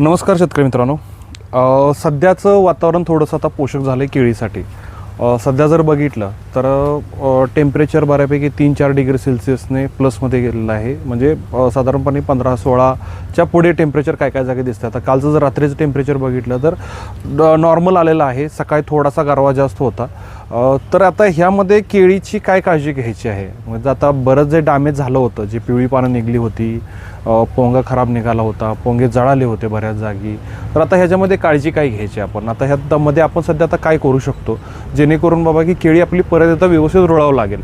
नमस्कार शेतकरी मित्रांनो. सध्याचं वातावरण थोडंसं आता पोषक झालं आहे केळीसाठी सध्या जर बघितलं तर टेम्परेचर बऱ्यापैकी तीन चार डिग्री सेल्सिअसने प्लसमध्ये गेलेलं आहे. म्हणजे साधारणपणे पंधरा सोळाच्या पुढे टेम्परेचर काय काय जागी दिसतं आता कालचं जर रात्रीचं टेम्परेचर बघितलं तर नॉर्मल आलेलं आहे. सकाळी थोडासा गारवा जास्त होता. तर आता ह्यामध्ये केळीची काय काळजी घ्यायची आहे? म्हणजे आता बरंच जे डॅमेज झालं होतं जे पिवळी पानं निघली होती पोंगा खराब निघाला होता पोंगे जळाले होते बऱ्याच जागी. तर आता ह्याच्यामध्ये काळजी काय घ्यायची आपण? आता ह्यामध्ये आपण सध्या आता काय करू शकतो? जेणेकरून बाबा की केळी आपली परत एकदा व्यवस्थित रुळावं लागेल.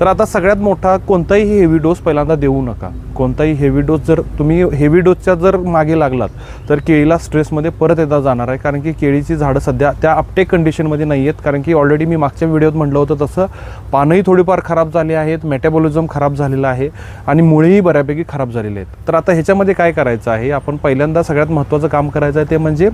तर आता सगळ्यात मोठा कोणताही हेवी डोस पहिल्यांदा देऊ नका. कोणताही हेवी डोस जर तुम्ही हेवी डोसच्या जर मागे लागलात तर केळीला स्ट्रेसमध्ये परत एकदा जाणार आहे. कारण की केळीची झाडं सध्या त्या अपटेक कंडिशनमध्ये नाही आहेत. कारण की ऑलरेडी मी मागच्या व्हिडिओत म्हटलं होतं तसं पानंही थोडीफार खराब झाली आहेत मेटॅबॉलिझम खराब झालेलं आहे आणि मुळेही बऱ्यापैकी खराब झालेले आहेत. तर आता ह्याच्यामध्ये काय करायचं आहे? आपण पहिल्यांदा सगळ्यात महत्त्वाचं काम करायचं आहे ते म्हणजे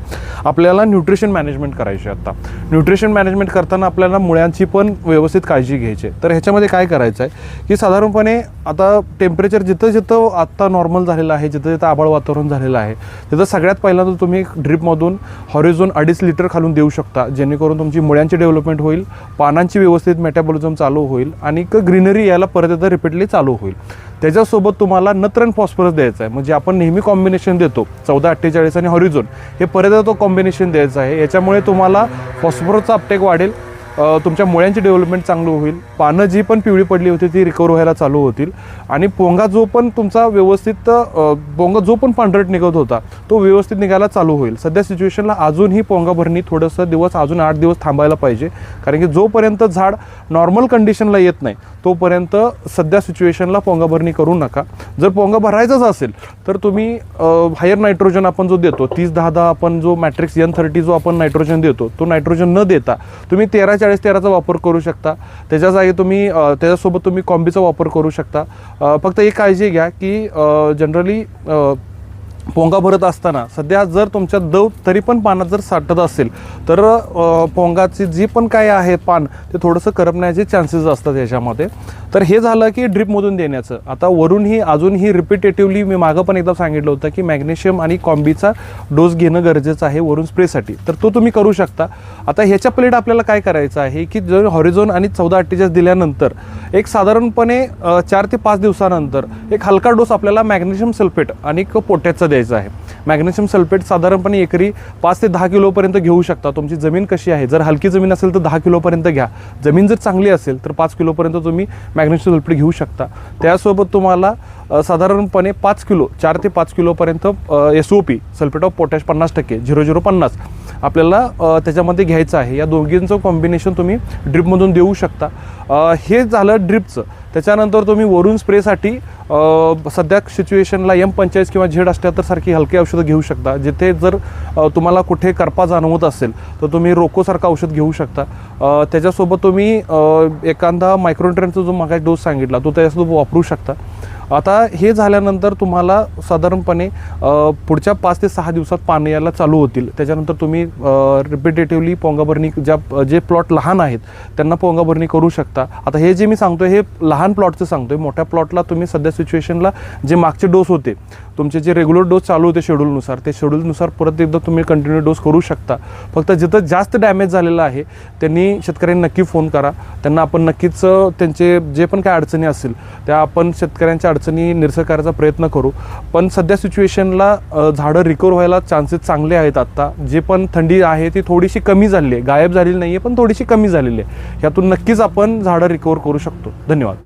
आपल्याला न्यूट्रिशन मॅनेजमेंट करायची आहे आता. न्यूट्रिशन मॅनेजमेंट करताना आपल्याला मुळ्यांची पण व्यवस्थित काळजी घ्यायची आहे. तर ह्याच्यामध्ये काय करायचं आहे की साधारणपणे आता टेम्परेचर जिथं जिथं आत्ता नॉर्मल झालेलं आहे जिथं जिथं आबाळ वातावरण झालेलं आहे तिथं सगळ्यात पहिल्यांदा तुम्ही ड्रिपमधून हॉरिझोन अडीच लिटर खालून देऊ शकता जेणेकरून तुमची मुळ्यांची डेव्हलपमेंट होईल पानांची व्यवस्थित मेटाबॉलिझम चालू होईल आणि ग्रीनरी यायला परत एकदा रिपीटली चालू होईल. त्याच्यासोबत तुम्हाला नत्रन फॉस्फरस द्यायचं आहे. म्हणजे आपण नेहमी कॉम्बिनेशन देतो चौदा अठ्ठेचाळीस आणि हॉरिझोन हे परत तो कॉम्बिनेशन द्यायचं आहे. याच्यामुळे तुम्हाला फॉस्फरसचा अपटेक वाढेल. तुमच्या मुळ्यांची डेव्हलपमेंट चांगलं होईल. पानं जी पण पिवळी पडली होती ती रिकवर व्हायला चालू होतील. आणि पोंगा जो पण तुमचा व्यवस्थित पोंगा जो पण पांढरट निघत होता तो व्यवस्थित निघायला चालू होईल. सध्या सिच्युएशनला अजूनही पोंगा भरणी थोडंसं दिवस अजून आठ दिवस थांबायला पाहिजे. कारण की जोपर्यंत झाड नॉर्मल कंडिशनला येत नाही तोपर्यंत सध्या सिच्युएशनला पोंगाभरणी करू नका. जर पोंगा भरायचाच असेल तर तुम्ही हायर नायट्रोजन आपण जो देतो तीस दहा दहा आपण जो मॅट्रिक्स एन थर्टी जो आपण नायट्रोजन देतो तो नायट्रोजन न देता तुम्ही तेरा चाळीस तेराचा वापर करू शकता. त्याच्या जागी तुम्ही त्याच्यासोबत तुम्ही कॉम्बीचा वापर करू शकता. फक्त एक काळजी घ्या की जनरली पोंगा भरत असताना सध्या जर तुमच्या दव तरी पण पानात जर साठत असेल तर पोंगाची जी पण काय आहे पान ते थोडंसं करपण्याचे चान्सेस असतात याच्यामध्ये. तर हे झालं की ड्रिपमधून देण्याचं. आता वरूनही अजूनही रिपिटेटिव्हली मी मागं पण एकदा सांगितलं होतं की मॅग्नेशियम आणि कॉम्बीचा डोस घेणं गरजेचं आहे वरून स्प्रेसाठी तर तो तुम्ही करू शकता. आता ह्याच्या प्लेट आपल्याला काय करायचं आहे की जर हॉरिझोन आणि चौदा अठ्ठेचाळीस दिल्यानंतर एक साधारणपणे चार ते पाच दिवसानंतर एक हलका डोस आपल्याला मॅग्नेशियम सल्फेट आणि एक पोटॅशचा द्यायचा आहे. मॅग्नेशियम सल्फेट साधारणपणे एकरी पाच ते दहा किलोपर्यंत घेऊ शकता. तुमची जमीन कशी आहे? जर हलकी जमीन असेल तर दहा किलोपर्यंत घ्या. जमीन जर चांगली असेल तर पाच किलोपर्यंत तुम्ही मॅग्नेशियम सल्फेट घेऊ शकता. त्यासोबत तुम्हाला साधारणपणे पाच किलो चार ते पाच किलोपर्यंत S O P sulphate of potash पन्नास टक्के झिरो झिरो पन्नास. आपल्याला त्याच्यामध्ये घ्यायचं आहे. या दोघींचं कॉम्बिनेशन तुम्ही ड्रिपमधून देऊ शकता. हे झालं ड्रिपचं. त्याच्यानंतर तुम्ही वरून स्प्रेसाठी सध्या सिच्युएशनला एम पंचेचाळीस किंवा झेड अष्ट्याहत्तरसारखी हलकी औषधं घेऊ शकता. जिथे जर तुम्हाला कुठे करपा जाणवत असेल तर तुम्ही रोकोसारखं औषध घेऊ शकता. त्याच्यासोबत तुम्ही एखादा मायक्रोन्ट्रेनचा जो मागा डोस सांगितला तो त्याच्यासोबत वापरू शकता. आता हे झाल्यानंतर तुम्हाला साधारणपणे पुढच्या पाच ते सहा दिवसात पाणी यायला चालू होतील. त्याच्यानंतर तुम्ही रिपिटेटिव्हली पोंगाभरणी ज्या जे प्लॉट लहान आहेत त्यांना पोंगाभरणी करू शकता. आता हे जे मी सांगतोय हे लहान प्लॉटचं सांगतोय. मोठ्या प्लॉटला तुम्ही सध्या सिच्युएशनला जे मागचे डोस होते तुमचे जे रेग्युलर डोस चालू होते शेड्यूलनुसार ते शेड्यूलनुसार परत एकदा तुम्ही कंटिन्यू डोस करू शकता. फक्त जिथं जास्त डॅमेज झालेलं आहे त्यांनी शेतकऱ्यांनी नक्की फोन करा. त्यांना आपण नक्कीच त्यांचे जे पण काय अडचणी असतील त्या आपण शेतकऱ्यांच्या अडचणी निरसन करायचा प्रयत्न करू. पण सध्या सिच्युएशनला झाडं रिकवर व्हायला चान्सेस चांगले आहेत आत्ता जे पण थंडी आहे ती थोडीशी कमी झाली आहे. गायब झालेली नाही आहे पण थोडीशी कमी झालेली आहे. ह्यातून नक्कीच आपण झाडं रिकवर करू शकतो. धन्यवाद.